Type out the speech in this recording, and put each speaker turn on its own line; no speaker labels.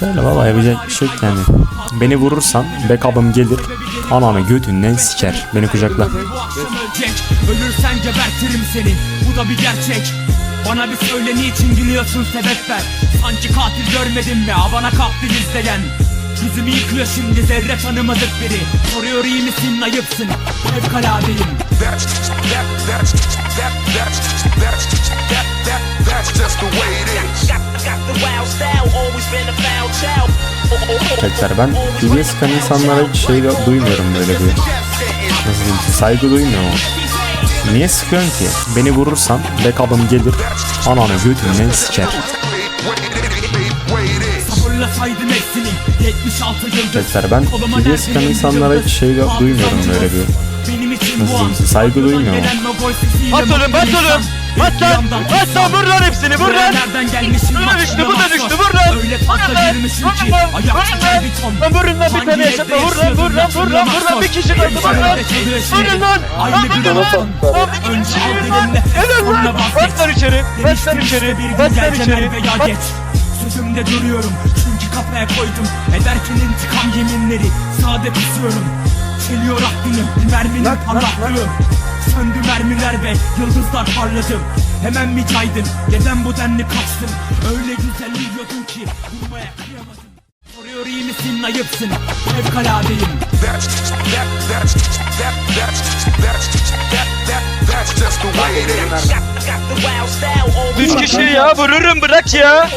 İşte öyle baba yapacak bir şey yok yani. Beni vurursan backup'ım gelir. Ananı götünden siker. Beni kucakla.
Ölürsen gebertirim seni Bu da bir gerçek Bana bir söyle niçin gülüyorsun sebep ver Sanki katil görmedin mi ha bana katil izleyen Yüzümü yıkıyor şimdi zerre tanımadık biri Soruyor iyi misin ayıpsın Fevkaladeyim
That's that that's that that's that's that that that's just the way it is.
Got, got the wild style, always been a.
Tekrar ben hile sıkan insanlara hiç şey duymuyorum böyle bir. Nasıl diyeyim saygı duymuyorum. Niye sıkıyorsun ki? Beni vurursan backup'ım gelir. Ananı götünden siker.
Way it is.
Sabırlasaydım hepsini 76 yıldır
Tekrar ben
derdin
sıkan insanlara hiç şey duymuyorum böyle bir. Nasıl diyeyim, saygı duymuyorum.
At oğlum at oğlum. At lan. At lan vur lan hepsini vur lan.
bak
düştü
şuna
bu da Vur
fazla girmişim ki
lan.
bir ton
lan bir tane yaşatma vur lan vur lan vur lan vur lan bir kişi kaldı vur lan. Vurun lan.
Aynı
Lan
Önce al
Helal
sonra vazgeç
lan içeri.
Demiştim
içeri.
geleceğim
içeri.
veya geç Sözümde duruyorum çünkü kafaya koydum Ederken intikam yeminleri sade kusuyorum Çeliyor aklını merminin parlaklığı Söndü mermiler ve yıldızlar parladım Hemen mi caydın neden bu denli kaçtın Öyle güzel uyuyordun ki vurmaya kıyamadım. Soruyor iyi misin? Ayıpsın. Fevkaladeyim.
Üç kişi ya vururum bırak ya.